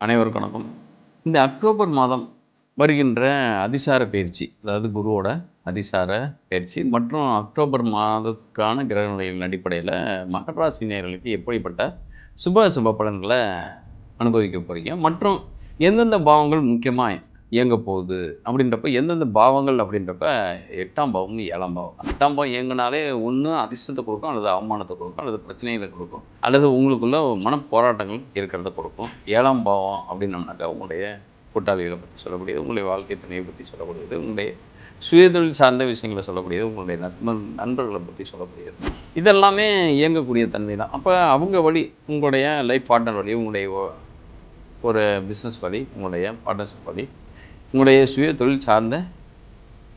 அனைவருக்கும் வணக்கம். இந்த அக்டோபர் மாதம் வருகின்ற அதிசார பயிற்சி அதாவது குருவோட அதிசார பயிற்சி மற்றும் அக்டோபர் மாதத்துக்கான கிரகநிலைகளின் அடிப்படையில் மகராசி நேர்களுக்கு எப்படிப்பட்ட சுப சுப பலன்களை அனுபவிக்க போகிறீங்க மற்றும் எந்தெந்த பாவங்கள் முக்கியமாக இயங்க போகுது அப்படின்றப்ப எந்தெந்த பாவங்கள் அப்படின்றப்ப எட்டாம் பாவம் ஏழாம் பாவம். எட்டாம் பாவம் இயங்கினாலே ஒன்று அதிர்ஷ்டத்தை கொடுக்கும் அல்லது அவமானத்தை கொடுக்கும் அல்லது பிரச்சனைகளை கொடுக்கும் அல்லது உங்களுக்குள்ள மன போராட்டங்கள் இருக்கிறத கொடுக்கும். ஏழாம் பாவம் அப்படின்னம்னாக்கா உங்களுடைய கூட்டாளிகளை பற்றி சொல்லக்கூடியது உங்களுடைய வாழ்க்கை துணையை பற்றி சொல்லக்கூடியது உங்களுடைய சுயதொழில் சார்ந்த விஷயங்களை சொல்லக்கூடியது உங்களுடைய நண்பன் நண்பர்களை பற்றி சொல்லக்கூடியது. இதெல்லாமே இயங்கக்கூடிய தன்மை தான் அப்போ அவங்க வழி உங்களுடைய லைஃப் பார்ட்னர் வழி உங்களுடைய ஒரு பிஸ்னஸ் வழி உங்களுடைய பார்ட்னர்ஷிப் வழி உங்களுடைய சுய தொழில் சார்ந்த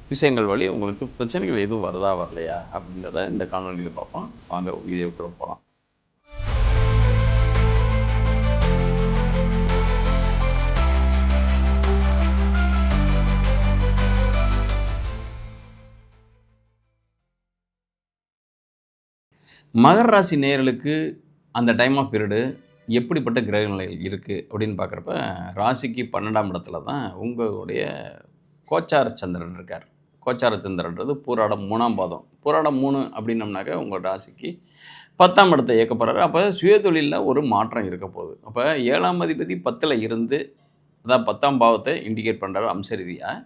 விஷயங்கள் வழி உங்களுக்கு பிரச்சனைகள் எதுவும் வருதா வரலையா அப்படின்றத இந்த காணொலியில் பார்ப்போம். வாங்க வீடியோக்குள்ள போகலாம் மகர ராசி நேயர்களுக்கு அந்த டைம் ஆஃப் பீரியடு எப்படிப்பட்ட கிரக நிலைகள் இருக்குது அப்படின்னு பார்க்குறப்ப ராசிக்கு பன்னெண்டாம் இடத்துல தான் உங்களுடைய கோச்சார சந்திரன் இருக்கார். கோச்சார சந்திரன்றது பூராடம் மூணாம் பாதம். பூராடம் மூணு அப்படின்னம்னாக்க உங்கள் ராசிக்கு பத்தாம் இடத்தை இயக்க போகிறாரு அப்போ சுயதொழிலில் ஒரு மாற்றம் இருக்க போகுது. அப்போ ஏழாம் அதிபதி பத்தில் இருந்து அதான் பத்தாம் பாவத்தை இண்டிகேட் பண்ணுறாரு அம்ச ரீதியாக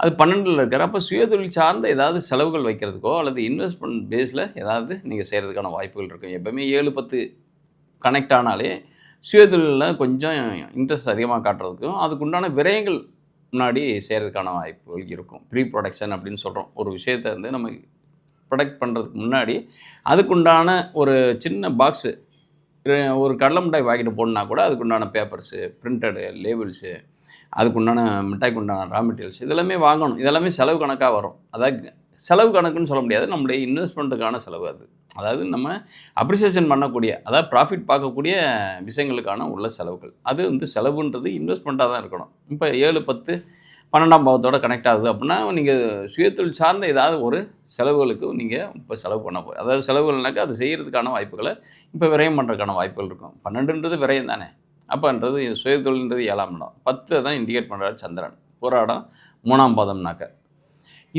அது பன்னெண்டில் இருக்கார். அப்போ சுயதொழில் சார்ந்த ஏதாவது செலவுகள் வைக்கிறதுக்கோ அல்லது இன்வெஸ்ட்மெண்ட் பேஸில் ஏதாவது நீங்கள் செய்கிறதுக்கான வாய்ப்புகள் இருக்கும். எப்பவுமே ஏழு பத்து கனெக்ட் ஆனாலே சுயதொழிலில் கொஞ்சம் இன்ட்ரெஸ்ட் அதிகமாக காட்டுறதுக்கும் அதுக்குண்டான விரயங்கள் முன்னாடி செய்கிறதுக்கான வாய்ப்புகள் இருக்கும். ப்ரீ ப்ரொடக்ஷன் அப்படின்னு சொல்கிறோம் ஒரு விஷயத்தை வந்து நம்ம ப்ரொடக்ட் பண்ணுறதுக்கு முன்னாடி அதுக்குண்டான ஒரு சின்ன பாக்ஸு ஒரு கடலை மிட்டாய் வாங்கிட்டு போடணுன்னா கூட அதுக்குண்டான பேப்பர்ஸு பிரிண்டடு லேபிள்ஸு அதுக்குண்டான மிட்டாய்க்கு உண்டான ரா மெட்டீரியல்ஸ் இதெல்லாமே வாங்கணும். இதெல்லாமே செலவு கணக்காக வரும். அதாவது செலவு கணக்குன்னு சொல்ல முடியாது. நம்முடைய இன்வெஸ்ட்மெண்ட்டுக்கான செலவு அது. அதாவது நம்ம அப்ரிசியேஷன் பண்ணக்கூடிய அதாவது ப்ராஃபிட் பார்க்கக்கூடிய விஷயங்களுக்கான உள்ள செலவுகள். அது வந்து செலவுன்றது இன்வெஸ்ட்மெண்ட்டாக தான் இருக்கணும். இப்போ ஏழு பத்து பன்னெண்டாம் பாவத்தோட கனெக்ட் ஆகுது அப்படின்னா நீங்கள் சுயத்தொழில் சார்ந்த ஏதாவது ஒரு செலவுகளுக்கு நீங்கள் இப்போ செலவு பண்ண போகிறோம் அதாவது செலவுகள்னாக்கா அது செய்கிறதுக்கான வாய்ப்புகளை இப்போ விரயம் பண்ணுறதுக்கான வாய்ப்புகள் இருக்கும். பன்னெண்டுன்றது விரயம் தானே? அப்போன்றது இது ஏழாம் இடம். பத்து தான் இண்டிகேட் பண்ணுறாரு சந்திரன். போராடம் மூணாம் பாதம்னாக்க.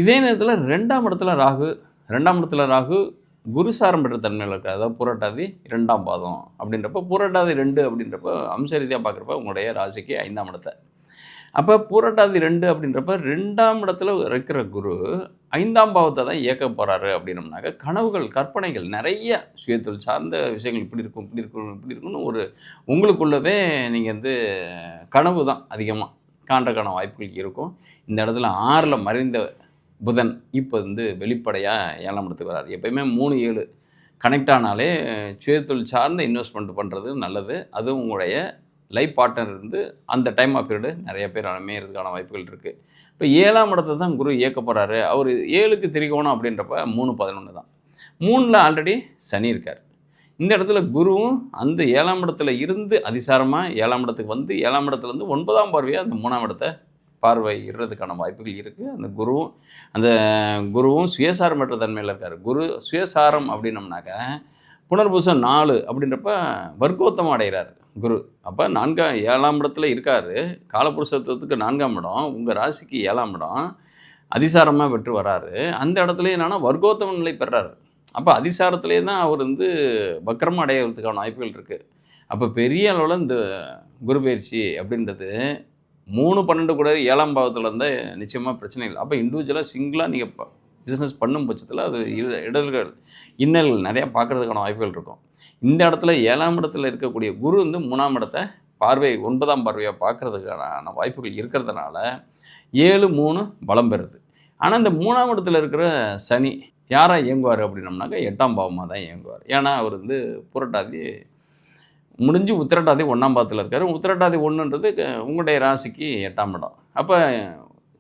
இதே நேரத்தில் ரெண்டாம் இடத்துல ராகு ரெண்டாம் இடத்துல ராகு குருசாரம் பெற்ற தன்மையில் இருக்க அதாவது புரட்டாதி ரெண்டாம் பாதம் அப்படின்றப்ப புரட்டாதி ரெண்டு அப்படின்றப்ப அம்ச ரீதியாக பார்க்குறப்ப உங்களுடைய ராசிக்கு ஐந்தாம் இடத்தை. அப்போ பூரட்டாதி ரெண்டு அப்படின்றப்ப ரெண்டாம் இடத்துல இருக்கிற குரு ஐந்தாம் பாவத்தை தான் இயக்க போகிறாரு அப்படின்னம்னாக்க கனவுகள் கற்பனைகள் நிறைய சுயத்தொழில் சார்ந்த விஷயங்கள் இப்படி இருக்கும் இப்படி இருக்கும் இப்படி இருக்கும்னு ஒரு உங்களுக்குள்ளவே நீங்கள் வந்து கனவு தான் அதிகமாக காண்டக்கான வாய்ப்புகள் இருக்கும். இந்த இடத்துல ஆறில் மறைந்த புதன் இப்போ வந்து வெளிப்படையாக ஏழாம் இடத்துக்கு வராரு எப்பயுமே மூணு ஏழு கனெக்ட் ஆனாலே சுயத்தொழில் சார்ந்த இன்வெஸ்ட்மெண்ட் பண்ணுறது நல்லது. அதுவும் உங்களுடைய லைஃப் பார்ட்னர் இருந்து அந்த டைம் ஆஃப் பீரியடு நிறைய பேர் அமையறதுக்கான வாய்ப்புகள் இருக்குது இப்போ ஏழாம் இடத்தை தான் குரு இயக்க போகிறாரு அவர் ஏழுக்கு திரிகோணம் அப்படின்றப்ப மூணு பதினொன்று தான். மூணில் ஆல்ரெடி சனி இருக்கார். இந்த இடத்துல குருவும் அந்த ஏழாம் இடத்துல இருந்து அதிசாரமாக ஏழாம் இடத்துக்கு வந்து ஏழாம் இடத்துலேருந்து ஒன்பதாம் பார்வையாக அந்த மூணாம் இடத்தை பார்வை இடுறதுக்கான வாய்ப்புகள் இருக்குது அந்த குருவும் அந்த குருவும் சுயசாரம் தன்மையில் இருக்கார். குரு சுயசாரம் அப்படின்னம்னாக்க புனர்பூசம் நாலு அப்படின்றப்ப வர்க்கோத்தம் அடைகிறார் குரு. அப்போ நான்காம் ஏழாம் இடத்துல இருக்கார். காலபுருஷத்துவத்துக்கு நான்காம் இடம் உங்கள் ராசிக்கு ஏழாம் இடம். அதிசாரமாக பெற்று வராரு. அந்த இடத்துல என்னென்னா வர்க்கோத்தம நிலை பெறாரு. அப்போ அதிசாரத்திலே தான் அவர் வந்து வக்கரம் அடையிறதுக்கான வாய்ப்புகள் இருக்குது அப்போ பெரிய அளவில் இந்த குரு பயிற்சி அப்படின்றது மூணு பன்னெண்டு கூட ஏழாம் பாவத்தில் இருந்தால் நிச்சயமாக பிரச்சனை இல்லை. அப்போ இண்டிவிஜுவலாக சிங்கிளாக நீங்கள் பிஸ்னஸ் பண்ணும் பட்சத்தில் அது இட- இடர்கள் இன்னல்கள் நிறையா பார்க்குறதுக்கான வாய்ப்புகள் இருக்கும். இந்த இடத்துல ஏழாம் இடத்துல இருக்கக்கூடிய குரு வந்து மூணாம் இடத்தை பார்வை ஒன்பதாம் பார்வையாக பார்க்குறதுக்கான வாய்ப்புகள் இருக்கிறதுனால ஏழு மூணு பலம் பெறுது. ஆனால் இந்த மூணாம் இடத்துல இருக்கிற சனி யாராக இயங்குவார் அப்படின்னம்னாக்கா எட்டாம் பாவமாக தான் இயங்குவார். ஏன்னா அவர் வந்து புரட்டாதி முடிஞ்சு உத்திரட்டாதி ஒன்றாம் பாதத்தில் இருக்கார். உத்திரட்டாதி ஒன்றுன்றது உங்களுடைய ராசிக்கு எட்டாம் இடம். அப்போ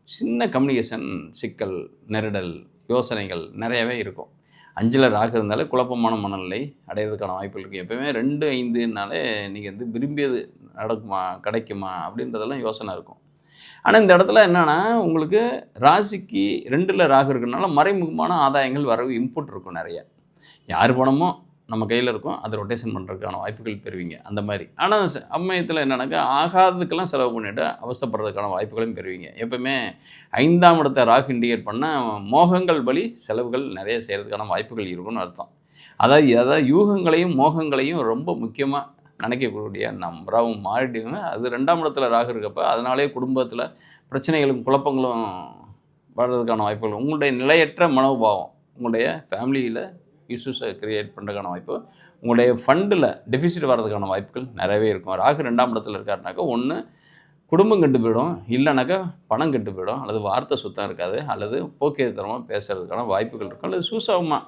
சின்ன கம்யூனிகேஷன் சிக்கல் நெருடல் யோசனைகள் நிறையவே இருக்கும். அஞ்சில் ராகு இருந்தாலே குழப்பமான மனநிலை அடையிறதுக்கான வாய்ப்பு இருக்குது எப்போயுமே ரெண்டு ஐந்துனாலே நீங்கள் வந்து விரும்பியது நடக்குமா கிடைக்குமா அப்படின்றதெல்லாம் யோசனை இருக்கும். ஆனால் இந்த இடத்துல என்னென்னா உங்களுக்கு ராசிக்கு ரெண்டில் ராகு இருக்கனால மறைமுகமான ஆதாயங்கள் வரவு இன்புட் இருக்கும் நிறைய. யார் பணமோ நம்ம கையில் இருக்கும். அதை ரொட்டேஷன் பண்ணுறதுக்கான வாய்ப்புகள் பெறுவீங்க. அந்த மாதிரி. ஆனால் அம்மையத்தில் என்னென்னாக்கா ஆகாததுக்கெல்லாம் செலவு பண்ணிவிட்டு அவசரப்படுறதுக்கான வாய்ப்புகளையும் பெறுவீங்க. எப்பவுமே ஐந்தாம் இடத்தை ராகு இண்டிகேட் பண்ணால் மோகங்கள் வழி செலவுகள் நிறைய செய்கிறதுக்கான வாய்ப்புகள் இருக்கும்னு அர்த்தம். அதாவது அதாவது யூகங்களையும் மோகங்களையும் ரொம்ப முக்கியமாக நினைக்கக்கூடிய நம்பராகவும் மாறிடுங்க அது ரெண்டாம் இடத்துல ராகு இருக்கப்ப அதனாலே குடும்பத்தில் பிரச்சனைகளும் குழப்பங்களும் வர்றதுக்கான வாய்ப்புகள். உங்களுடைய நிலையற்ற மனோபாவம் உங்களுடைய ஃபேமிலியில் இஷ்யூஸை க்ரியேட் பண்ணுறதுக்கான வாய்ப்பு. உங்களுடைய ஃபண்டில் டெஃபிசிட் வர்றதுக்கான வாய்ப்புகள் நிறையவே இருக்கும். ராகு ரெண்டாம் இடத்துல இருக்காருனாக்கா ஒன்று குடும்பம் கெட்டு போயிடும். இல்லைனாக்கா பணம் கெட்டு போயிடும். அல்லது வார்த்தை சுத்தம் இருக்காது. அல்லது போக்கியத்தனமாக பேசுகிறதுக்கான வாய்ப்புகள் இருக்கும். அல்லது சூசகமாக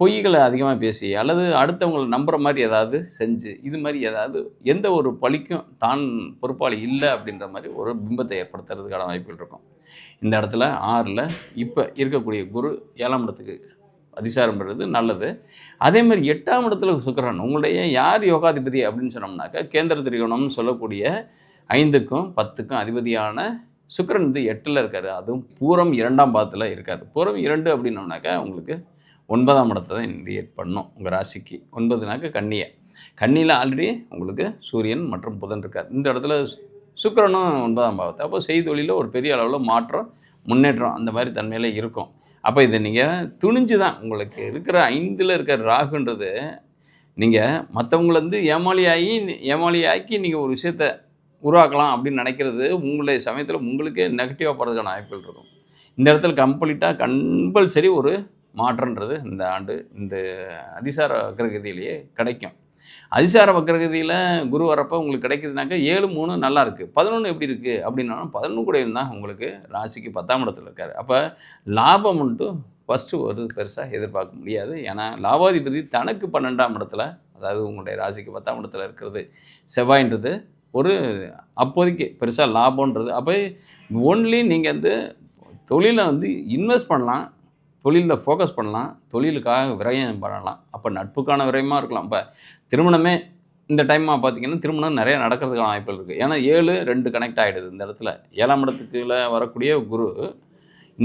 பொய்களை அதிகமாக பேசி அல்லது அடுத்தவங்களை நம்புகிற மாதிரி ஏதாவது செஞ்சு இது மாதிரி ஏதாவது எந்த ஒரு பழிக்கும் தான் பொறுப்பாளி இல்லை அப்படின்ற மாதிரி ஒரு பிம்பத்தை ஏற்படுத்துறதுக்கான வாய்ப்புகள் இருக்கும். இந்த இடத்துல ஆறில் இப்போ இருக்கக்கூடிய குரு ஏழாம் இடத்துக்கு அதிசாரம் பெறுறது நல்லது. அதே மாதிரி எட்டாம் இடத்துல சுக்கரன் உங்களுடைய யார் யோகாதிபதி அப்படின்னு சொன்னோம்னாக்கா கேந்திர திரிகோணம்னு சொல்லக்கூடிய ஐந்துக்கும் பத்துக்கும் அதிபதியான சுக்கிரன் வந்து எட்டில் இருக்கார். அதுவும் பூரம் இரண்டாம் பாதத்தில் இருக்கார். பூரம் இரண்டு அப்படின்னோம்னாக்கா உங்களுக்கு ஒன்பதாம் இடத்தை தான் இண்டிகேட் பண்ணும் உங்கள் ராசிக்கு. ஒன்பதுனாக்க கன்னியை. கன்னியில் ஆல்ரெடி உங்களுக்கு சூரியன் மற்றும் புதன் இருக்கார். இந்த இடத்துல சுக்கரனும் ஒன்பதாம் பாவத்தை அப்போ செய்தொழிலில் ஒரு பெரிய அளவில் மாற்றம் முன்னேற்றம் அந்த மாதிரி தன்மையில் இருக்கும். அப்போ இதை நீங்கள் துணிஞ்சு தான் உங்களுக்கு இருக்கிற ஐந்தில் இருக்கிற ராகுன்றது நீங்கள் மற்றவங்கள வந்து ஏமாளியாகி ஏமாளியாக்கி நீங்கள் ஒரு விஷயத்த உருவாக்கலாம் அப்படின்னு நினைக்கிறது உங்களுடைய சமயத்தில் உங்களுக்கே நெகட்டிவாக போகிறதுக்கான வாய்ப்புகள் இருக்கும். இந்த இடத்துல கம்ப்ளீட்டாக கம்பல்சரி ஒரு மாற்றன்றது இந்த ஆண்டு இந்த அதிசார வக்ரகதியிலேயே கிடைக்கும். அதிசார வக்கரகதியில் குரு வரப்போ உங்களுக்கு கிடைக்குதுனாக்கா ஏழு மூணு நல்லா இருக்குது பதினொன்று எப்படி இருக்குது அப்படின்னாலும் பதினொன்று கூட இருந்தால் உங்களுக்கு ராசிக்கு பத்தாம் இடத்துல இருக்கார். அப்போ லாபம் மட்டும் ஃபஸ்ட்டு ஒரு பெருசாக எதிர்பார்க்க முடியாது. ஏன்னா லாபாதிபதி தனக்கு பன்னெண்டாம் இடத்துல அதாவது உங்களுடைய ராசிக்கு பத்தாம் இடத்துல இருக்கிறது செவ்வாயின்றது ஒரு அப்போதைக்கு பெருசாக லாபம்ன்றது. அப்போ ஒன்லி நீங்கள் வந்து தொழிலை வந்து இன்வெஸ்ட் பண்ணலாம். தொழிலில் ஃபோக்கஸ் பண்ணலாம் தொழிலுக்காக விரயம் பண்ணலாம் அப்போ நட்புக்கான விரயமாக இருக்கலாம். இப்போ திருமணமே இந்த டைமாக பார்த்தீங்கன்னா திருமணம் நிறைய நடக்கிறதுக்கான வாய்ப்புகள் இருக்குது ஏன்னா ஏழு ரெண்டு கனெக்ட் ஆகிடுது இந்த இடத்துல. ஏழாம் இடத்துக்குள்ள வரக்கூடிய குரு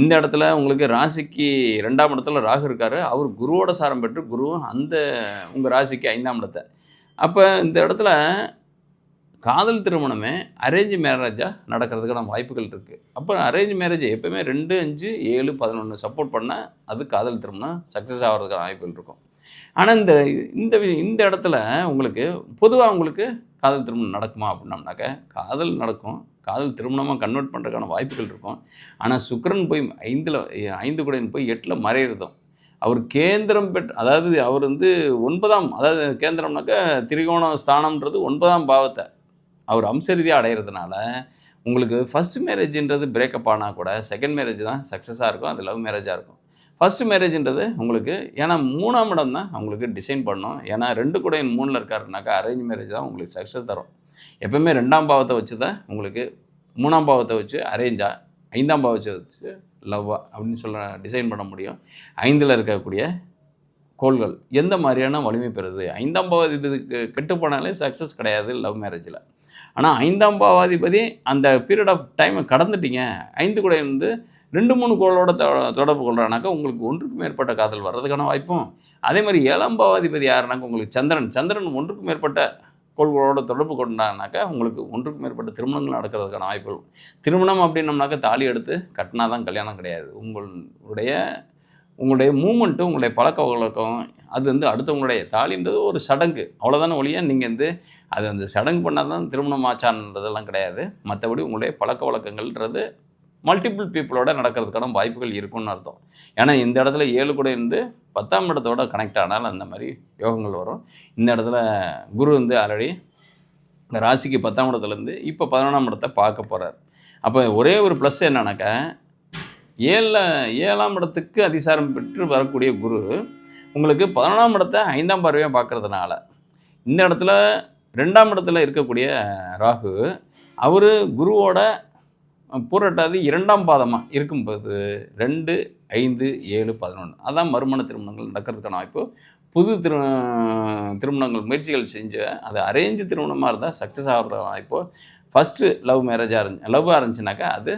இந்த இடத்துல உங்களுக்கு ராசிக்கு ரெண்டாம் இடத்துல ராகு இருக்கார். அவர் குருவோட சாரம் பெற்று குருவும் அந்த உங்கள் ராசிக்கு ஐந்தாம் இடத்தை. அப்போ இந்த இடத்துல காதல் திருமணமே அரேஞ்ச் மேரேஜாக நடக்கிறதுக்கான வாய்ப்புகள் இருக்குது அப்போ அரேஞ்ச் மேரேஜ் எப்போவுமே ரெண்டு அஞ்சு ஏழு பதினொன்று சப்போர்ட் பண்ணால் அது காதல் திருமணம் சக்ஸஸ் ஆகிறதுக்கான வாய்ப்புகள் இருக்கும். ஆனால் இந்த இந்த வி- இந்த இடத்துல உங்களுக்கு பொதுவாக உங்களுக்கு காதல் திருமணம் நடக்குமா அப்படின்னம்னாக்க காதல் நடக்கும். காதல் திருமணமாக கன்வெர்ட் பண்ணுறதுக்கான வாய்ப்புகள் இருக்கும். ஆனால் சுக்கரன் போய் ஐந்தில் ஐந்து குடையன் போய் எட்டில் மறையிறதும் அவர் கேந்திரம் பெற் அதாவது அவர் வந்து ஒன்பதாம் அதாவது கேந்திரம்னாக்க திரிகோண ஸ்தானம்ன்றது ஒன்பதாம் பாவத்தை அவர் அம்சரீதியாக அடையிறதுனால உங்களுக்கு ஃபஸ்ட் மேரேஜ்ன்றது பிரேக்கப் ஆனால் கூட செகண்ட் மேரேஜ் தான் சக்ஸஸாக இருக்கும் அது லவ் மேரேஜாக இருக்கும். ஃபஸ்ட் மேரேஜ்ன்றது உங்களுக்கு ஏன்னா மூணாம் இடம் தான் உங்களுக்கு டிசைன் பண்ணும். ஏன்னா ரெண்டு கூட மூணில் இருக்காருனாக்கா அரேஞ்ச் மேரேஜ் தான் உங்களுக்கு சக்ஸஸ் தரும். எப்பவுமே ரெண்டாம் பாவத்தை வச்சு தான் உங்களுக்கு மூணாம் பாவத்தை வச்சு அரேஞ்சா ஐந்தாம் பாவத்தை வச்சு லவ்வா அப்படின்னு சொல்ல டிசைன் பண்ண முடியும். ஐந்தில் இருக்கக்கூடிய கோள்கள் எந்த மாதிரியான வலிமை பெறுது? ஐந்தாம் பாவாதிபதிக்கு கெட்டு போனாலே சக்ஸஸ் கிடையாது லவ் மேரேஜில் ஆனால் ஐந்தாம் பாவாதிபதி அந்த பீரியட் ஆஃப் டைமை கடந்துட்டீங்க. ஐந்து கூட வந்து ரெண்டு மூணு கோளோட தொடர்பு கொள்கிறானாக்கா உங்களுக்கு ஒன்றுக்கு மேற்பட்ட காதல் வர்றதுக்கான வாய்ப்பும். அதே மாதிரி ஏழாம் பாவாதிபதி யாருனாக்கா உங்களுக்கு சந்திரன் சந்திரன் ஒன்றுக்கு மேற்பட்ட கோள்களோட தொடர்பு கொண்டானாக்கா உங்களுக்கு ஒன்றுக்கு மேற்பட்ட திருமணங்கள் நடக்கிறதுக்கான வாய்ப்புகள். திருமணம் அப்படின்னம்னாக்கா தாலி எடுத்து கட்டினா தான் கல்யாணம் கிடையாது. உங்களுடைய உங்களுடைய மூமெண்ட்டு உங்களுடைய பழக்க வழக்கம் அது வந்து அடுத்தவங்களுடைய தாலின்றது ஒரு சடங்கு. அவ்வளோதானே ஒழிய நீங்கள் வந்து அது அந்த சடங்கு பண்ணால் தான் திருமணம் ஆச்சான்றதெல்லாம் கிடையாது. மற்றபடி உங்களுடைய பழக்க வழக்கங்கள்ன்றது மல்டிபிள் பீப்புளோட நடக்கிறதுக்கான வாய்ப்புகள் இருக்குன்னு அர்த்தம். ஏன்னா இந்த இடத்துல ஏழு கூட இருந்து பத்தாம் இடத்தோட கனெக்ட் ஆனால் அந்த மாதிரி யோகங்கள் வரும். இந்த இடத்துல குரு வந்து ஆல்ரெடி இந்த ராசிக்கு பத்தாம் இடத்துலேருந்து இப்போ பதினொன்றாம் இடத்தை பார்க்க போகிறார் அப்போ ஒரே ஒரு ப்ளஸ் என்னன்னாக்கா ஏழில் ஏழாம் இடத்துக்கு அதிசாரம் பெற்று வரக்கூடிய குரு உங்களுக்கு பதினொன்றாம் இடத்தை ஐந்தாம் பார்வையாக பார்க்கறதுனால இந்த இடத்துல ரெண்டாம் இடத்துல இருக்கக்கூடிய ராகு அவர் குருவோட பூரட்டாதி இரண்டாம் பாதமாக இருக்கும்போது ரெண்டு ஐந்து ஏழு பதினொன்று அதான் மறுமண திருமணங்கள் நடக்கிறதுக்கான வாய்ப்பு. புது திரு திருமணங்கள் முயற்சிகள் செஞ்சு அது அரேஞ்சு திருமணமாக இருந்தால் சக்ஸஸ் ஆகிறதுக்கான வாய்ப்பு. ஃபஸ்ட்டு லவ் மேரேஜாக இருந்துச்சு லவ்வாக இருந்துச்சுனாக்கா அது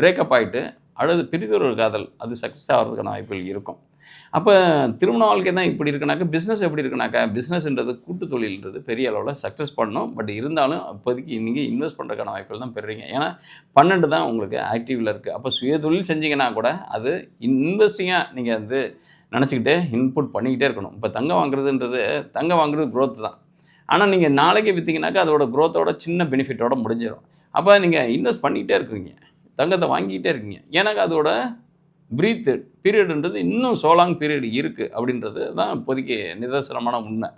பிரேக்கப் ஆகிட்டு அடுத்து பிரிதொரு காதல் அது சக்ஸஸ் ஆகிறதுக்கான வாய்ப்புகள் இருக்கும். அப்போ திருமண வாழ்க்கை தான் இப்படி இருக்குனாக்கா பிஸ்னஸ் எப்படி இருக்குனாக்கா பிஸ்னஸ்ன்றது கூட்டு தொழில்ன்றது பெரிய அளவில் சக்ஸஸ் பண்ணணும். பட் இருந்தாலும் அப்போதைக்கு நீங்கள் இன்வெஸ்ட் பண்ணுறதுக்கான வாய்ப்புகள் தான் பெறுறீங்க. ஏன்னா பன்னெண்டு தான் உங்களுக்கு ஆக்டிவில் இருக்குது அப்போ சுய தொழில் செஞ்சீங்கன்னா கூட அது இன்வெஸ்டிங்காக நீங்கள் வந்து நினச்சிக்கிட்டு இன்புட் பண்ணிக்கிட்டே இருக்கணும். இப்போ தங்கம் வாங்குறதுன்றது தங்கம் வாங்குறது க்ரோத் தான். ஆனால் நீங்கள் நாளைக்கு விற்றீங்கனாக்கா அதோட க்ரோத்தோட சின்ன பெனிஃபிட்டோட முடிஞ்சிடும் அப்போ நீங்கள் இன்வெஸ்ட் பண்ணிக்கிட்டே இருக்கிறீங்க தங்கத்தை வாங்கிக்கிட்டே இருக்கீங்க. எனக்கு அதோட பிரீத்து பீரியடுன்றது இன்னும் சோலாங் பீரியட் இருக்குது அப்படின்றது தான் இப்போதைக்கு நிதர்சனமான உண்மை.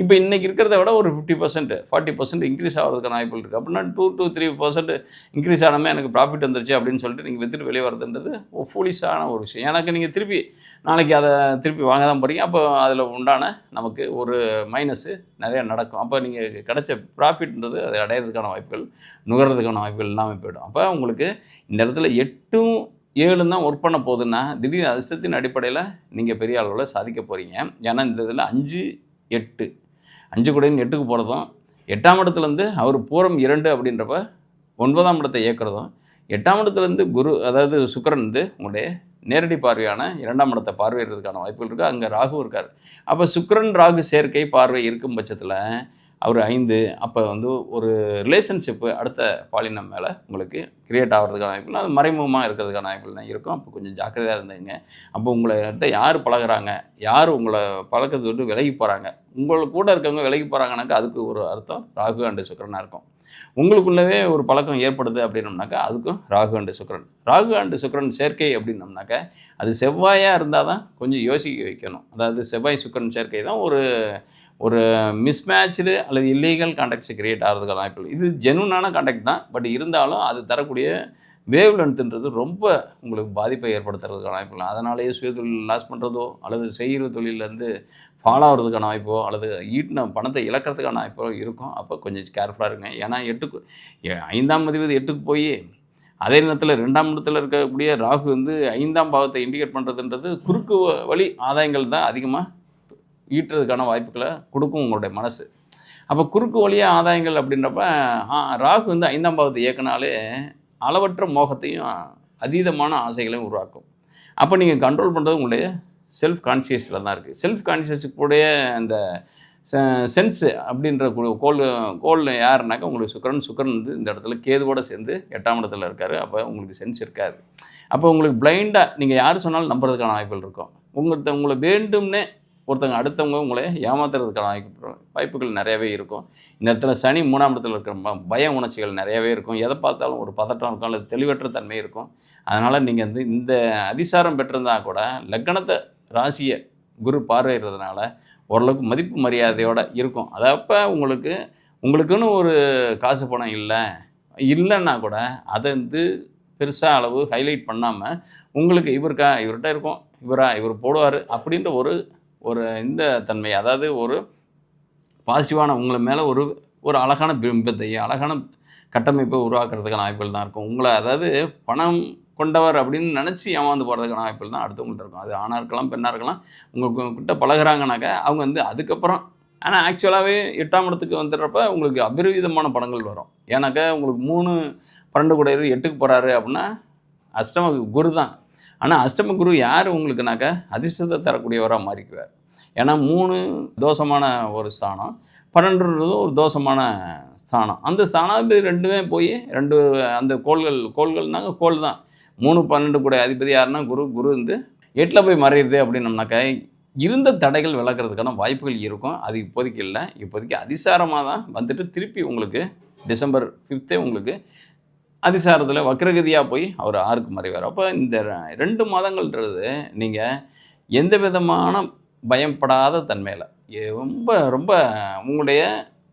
இப்போ இன்றைக்கி இருக்கிறத விட ஒரு fifty percent forty percent increase ஆகிறதுக்கான வாய்ப்புகள் இருக்குது அப்படின்னா two two three percent increase ஆனமே எனக்கு ப்ராஃபிட் வந்துருச்சு அப்படின்னு சொல்லிட்டு நீங்கள் வித்துட்டு வெளியே வரதுன்றது ஃபூலிஷான ஒரு விஷயம். எனக்கு நீங்கள் திருப்பி நாளைக்கு அதை திருப்பி வாங்க தான் போகிறீங்க அப்போ அதில் உண்டான நமக்கு ஒரு மைனஸு நிறையா நடக்கும். அப்போ நீங்கள் கிடைச்ச ப்ராஃபிட்ன்றது அதை அடையிறதுக்கான வாய்ப்புகள் நுகர்றதுக்கான வாய்ப்புகள் இல்லாமல் போயிடும். அப்போ உங்களுக்கு இந்த இடத்துல எட்டும் ஏழும் தான் ஒர்க் பண்ண போகுதுன்னா திடீர்னு அதிர்ஷ்டத்தின் அடிப்படையில் நீங்கள் பெரிய அளவில் சாதிக்க போகிறீங்க ஏன்னா இந்த இதில் அஞ்சு எட்டு. அஞ்சு கூடையும் எட்டுக்கு போகிறதும் எட்டாம் இடத்துலேருந்து அவர் பூரம் இரண்டு அப்படின்றப்ப ஒன்பதாம் இடத்தை இயக்குறதும் எட்டாம் இடத்துலேருந்து குரு அதாவது சுக்கரன் வந்து உங்களுடைய நேரடி பார்வையான இரண்டாம் இடத்தை பார்வையிடுறதுக்கான வாய்ப்புகள் இருக்குது அங்கே ராகு இருக்கார். அப்போ சுக்கரன் ராகு சேர்க்கை பார்வை இருக்கும் பட்சத்தில் அவர் ஐந்து. அப்போ வந்து ஒரு ரிலேஷன்ஷிப்பு அடுத்த பாலினம் மேலே உங்களுக்கு கிரியேட் ஆகிறதுக்கான வாய்ப்புகள் அது மறைமுகமாக இருக்கிறதுக்கான வாய்ப்புகள் தான் இருக்கும். அப்போ கொஞ்சம் ஜாக்கிரதையாக இருந்தீங்க அப்போ உங்கள்கிட்ட யார் பழகுறாங்க? யார் உங்களை பழக்கத்தை விட்டு விலகி போகிறாங்க உங்களுக்கு கூட இருக்கவங்க விலகி போகிறாங்கனாக்கா அதுக்கு ஒரு அர்த்தம் ராகு அண்டு சுக்கரனாக இருக்கும். உங்களுக்குள்ளவே ஒரு பழக்கம் ஏற்படுது அப்படின்னம்னாக்கா அதுக்கும் ராகு அண்டு சுக்கிரன். ராகு அண்டு சுக்கிரன் சேர்க்கை அப்படின்னம்னாக்கா அது செவ்வாயாக இருந்தால் தான் கொஞ்சம் யோசிக்க வைக்கணும். அதாவது செவ்வாய் சுக்கிரன் சேர்க்கை தான் ஒரு ஒரு மிஸ்மேட்ச்டு அல்லது இல்லீகல் கான்டாக்ட்ஸ் கிரியேட் ஆகிறதுக்கான வாய்ப்பு இது ஜெனுனான கான்டாக்ட் தான் பட் இருந்தாலும் அது தரக்கூடிய வேவ் லென்த்துன்றது ரொம்ப உங்களுக்கு பாதிப்பை ஏற்படுத்துறதுக்கான வாய்ப்புகள். அதனாலேயே சுயதொழில் லாஸ் பண்ணுறதோ அல்லது செய்கிற தொழிலேருந்து ஃபாலோ ஆகிறதுக்கான வாய்ப்போ அல்லது ஈட்டின பணத்தை இழக்கிறதுக்கான வாய்ப்போ இருக்கும். அப்போ கொஞ்சம் கேர்ஃபுல்லாக இருங்க. ஏன்னா எட்டுக்கு ஐந்தாம் மதிவது எட்டுக்கு போய் அதே நேரத்தில் ரெண்டாம் இடத்துல இருக்கக்கூடிய ராகு வந்து ஐந்தாம் பாவத்தை இண்டிகேட் பண்ணுறதுன்றது குறுக்கு வழி ஆதாயங்கள் தான் அதிகமாக ஈட்டுறதுக்கான வாய்ப்புகளை கொடுக்கும் உங்களுடைய மனசு. அப்போ குறுக்கு வழியாக ஆதாயங்கள் அப்படின்றப்ப ராகு வந்து ஐந்தாம் பாவத்தை இயக்குனாலே அளவற்ற மோகத்தையும் அதீதமான ஆசைகளையும் உருவாக்கும். அப்போ நீங்கள் கண்ட்ரோல் பண்ணுறது உங்களுடைய செல்ஃப் கான்சியஸில் தான் இருக்குது செல்ஃப் கான்சியஸுக்குடைய அந்த சென்ஸு அப்படின்ற கோல் கோல் யாருனாக்கா உங்களுக்கு சுக்கரன் சுக்கரன் வந்து இந்த இடத்துல கேதுவோட சேர்ந்து எட்டாம் இடத்துல இருக்கார். அப்போ உங்களுக்கு சென்ஸ் இருக்காது. அப்போ உங்களுக்கு பிளைண்டாக நீங்கள் யார் சொன்னாலும் நம்புறதுக்கான வாய்ப்புகள் இருக்கும். உங்கள்கிட்ட உங்களை வேண்டும்னே ஒருத்தவங்க அடுத்தவங்க உங்களை ஏமாத்துறதுக்கான வாய்ப்புகள் நிறையவே இருக்கும். இந்த இடத்துல சனி மூணாம் இடத்துல இருக்கிற பய உணர்ச்சிகள் நிறையவே இருக்கும். எதை பார்த்தாலும் ஒரு பதட்டம் இருக்கும் அல்லது தெளிவற்ற தன்மை இருக்கும். அதனால் நீங்கள் வந்து இந்த அதிசாரம் பெற்றிருந்தா கூட லக்கணத்தை ராசியை குரு பார்வையிடுறதுனால ஓரளவுக்கு மதிப்பு மரியாதையோடு இருக்கும். அதப்போ அப்போ உங்களுக்கு உங்களுக்குன்னு ஒரு காசு பணம் இல்லை. இல்லைன்னா கூட அதை வந்து பெருசாக அளவு ஹைலைட் பண்ணாமல் உங்களுக்கு இவருக்கா இவர்கிட்ட இருக்கும் இவரா இவர் போடுவார் அப்படின்ற ஒரு ஒரு இந்த தன்மை அதாவது ஒரு பாசிட்டிவான உங்களை மேலே ஒரு ஒரு அழகான பிம்பத்தை அழகான கட்டமைப்பை உருவாக்குறதுக்கான வாய்ப்புகள் தான் இருக்கும். உங்களை அதாவது பணம் கொண்டவர் அப்படின்னு நினச்சி ஏமாந்து போகிறதுக்கான வாய்ப்புகள் தான் அடுத்தவங்கள்ட்ட இருக்கும். அது ஆணாக இருக்கலாம் பெண்ணாக இருக்கலாம் உங்கள் கிட்ட பழகுறாங்கனாக்கா அவங்க வந்து அதுக்கப்புறம் ஆனால் ஆக்சுவலாகவே எட்டாம் இடத்துக்கு வந்துடுறப்ப உங்களுக்கு அபரிவிதமான படங்கள் வரும். ஏன்னாக்கா உங்களுக்கு மூணு பன்னெண்டு கூடையர் எட்டுக்கு போகிறாரு அப்படின்னா அஷ்டம குரு தான். ஆனால் அஷ்டம குரு யார் உங்களுக்குனாக்கா அதிர்ஷ்டத்தை தரக்கூடியவராக மாறிக்குவார். ஏன்னா மூணு தோஷமான ஒரு ஸ்தானம் பன்னெண்டுன்றது ஒரு தோஷமான ஸ்தானம். அந்த ஸ்தானாதிபதி ரெண்டுமே போய் ரெண்டு அந்த கோள்கள் கோள்கள்னாங்க கோள் தான். மூணு பன்னெண்டு கூட அதிபதி யாருன்னா குரு குரு வந்து எட்டில் போய் மறையிறது அப்படின்னம்னாக்கா இருந்த தடைகள் விளக்குறதுக்கான வாய்ப்புகள் இருக்கும். அது இப்போதைக்கு இல்லை. இப்போதைக்கு அதிசாரமாக தான் வந்துட்டு திருப்பி உங்களுக்கு டிசம்பர் ஃபிஃப்த்தே உங்களுக்கு அதிசாரத்தில் வக்ரகதியாக போய் அவர் ஆறுக்கு மறைவார். அப்போ இந்த ரெண்டு மாதங்கள்ன்றது நீங்கள் எந்த விதமான பயப்படாத தன்மையில். ரொம்ப ரொம்ப உங்களுடைய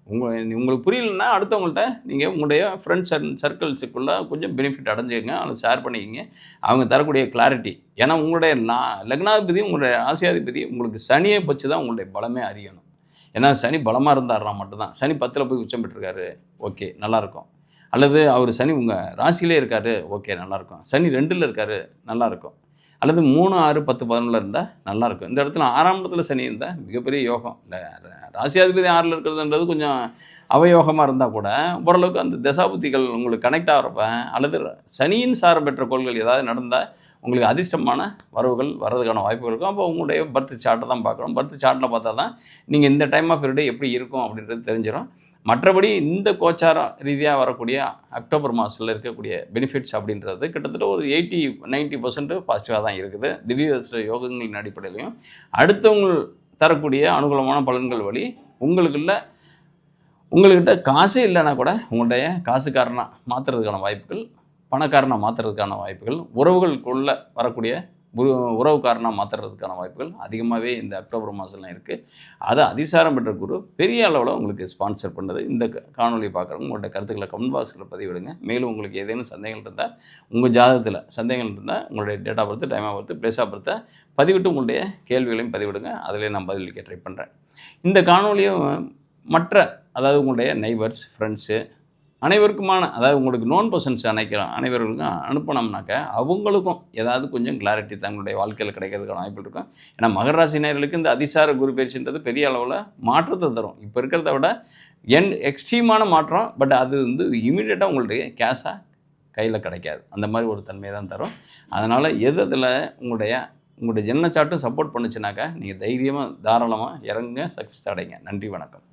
உங்கள் உங்களுக்கு புரியலன்னா அடுத்தவங்கள்ட்ட நீங்கள் உங்களுடைய ஃப்ரெண்ட்ஸ் அண்ட் சர்க்கிள்ஸுக்குள்ளே கொஞ்சம் பெனிஃபிட் அடைஞ்சிக்கங்க. அதை ஷேர் பண்ணிக்கங்க. அவங்க தரக்கூடிய கிளாரிட்டி ஏன்னா உங்களுடைய லா லக்னாதிபதி உங்களுடைய ஆசியாதிபதி உங்களுக்கு சனியை வச்சு தான் உங்களுடைய பலமே அறியணும். ஏன்னா சனி பலமாக இருந்தாருனா மட்டும்தான். சனி பத்தில் போய் உச்சம் பெற்றிருக்காரு. ஓகே நல்லாயிருக்கும் அல்லது அவர் சனி உங்கள் ராசியிலே இருக்காரு ஓகே நல்லாயிருக்கும் சனி ரெண்டில் இருக்காரு நல்லாயிருக்கும் அல்லது மூணு ஆறு பத்து பதினொன்றில் இருந்தால் நல்லாயிருக்கும் இந்த இடத்துல ஆறாம் இடத்துல சனி இருந்தால் மிகப்பெரிய யோகம். இந்த ராசியாதிபதி ஆறில் இருக்கிறதுன்றது கொஞ்சம் அவயோகமாக இருந்தால் கூட ஓரளவுக்கு அந்த தசாபுத்திகள் உங்களுக்கு கனெக்ட் ஆகிறப்ப அல்லது சனியின் சாரம் பெற்ற கோள்கள் ஏதாவது நடந்தால் உங்களுக்கு அதிர்ஷ்டமான வரவுகள் வர்றதுக்கான வாய்ப்புகள் இருக்கும். அப்போ உங்களுடைய பர்த் சார்ட்டை தான் பார்க்கணும். பர்த் சார்ட்டில் பார்த்தா தான் நீங்கள் இந்த டைம் ஆஃப் பீரியடு எப்படி இருக்கும் அப்படின்றது தெரிஞ்சிடும் மற்றபடி இந்த கோச்சாரம் ரீதியாக வரக்கூடிய அக்டோபர் மாதத்தில் இருக்கக்கூடிய பெனிஃபிட்ஸ் அப்படின்றது கிட்டத்தட்ட ஒரு எயிட்டி நைன்ட்டி பர்சன்ட் பாசிட்டிவாக தான் இருக்குது. திடீர் யோகங்களின் அடிப்படையிலையும் அடுத்தவங்க தரக்கூடிய அனுகூலமான பலன்கள் வழி உங்களுக்குள்ள உங்கள்கிட்ட காசே இல்லைன்னா கூட உங்களுடைய காசுக்காரனாக மாற்றுறதுக்கான வாய்ப்புகள் பணக்காரனாக மாற்றுறதுக்கான வாய்ப்புகள் உறவுகளுக்குள்ளே வரக்கூடிய உறவுக்காரனாக மாற்றுறதுக்கான வாய்ப்புகள் அதிகமாகவே இந்த அக்டோபர் மாதம்லாம் இருக்குது அதை அதிசாரம் பெற்ற குரு பெரிய அளவில் உங்களுக்கு ஸ்பான்சர் பண்ணுறது இந்த காணொலியை பார்க்குறவங்க உங்களோட கருத்துக்களை கமெண்ட் பாக்ஸில் பதிவிடுங்க. மேலும் உங்களுக்கு ஏதேனும் சந்தேகங்கள் இருந்தால் உங்கள் ஜாதகத்தில் சந்தேகங்கள் இருந்தால் உங்களுடைய date of birth time of birth place of பர்த்தை பதிவிட்டு உங்களுடைய கேள்விகளையும் பதிவிடுங்க. அதிலே நான் பதிலளிக்க ட்ரை பண்ணுறேன் இந்த காணொலியும் மற்ற அதாவது உங்களுடைய நெய்பர்ஸ் ஃப்ரெண்ட்ஸு அனைவருக்குமான அதாவது உங்களுக்கு நோன் பர்சன்ஸ் அணைக்கிறோம் அனைவர்களுக்கும் அனுப்பினோம்னாக்க அவங்களுக்கும் ஏதாவது கொஞ்சம் கிளாரிட்டி தங்களுடைய வாழ்க்கையில் கிடைக்கிறதுக்கான வாய்ப்பு இருக்கும். ஏன்னா மகர ராசி இந்த அதிசார குரு பயிற்சின்றது பெரிய அளவில் மாற்றத்தை தரும். இப்போ இருக்கிறத விட என் எக்ஸ்ட்ரீமான மாற்றம் பட் அது வந்து இமீடியட்டாக உங்களுடைய கேஷாக கையில் கிடைக்காது. அந்த மாதிரி ஒரு தன்மையை தான் தரும். அதனால் எது அதில் உங்களுடைய உங்களுடைய ஜென்ம சாட்டும் சப்போர்ட் பண்ணுச்சுனாக்கா நீங்கள் தைரியமாக தாராளமாக இறங்குங்க சக்ஸஸ் அடைங்க. நன்றி வணக்கம்.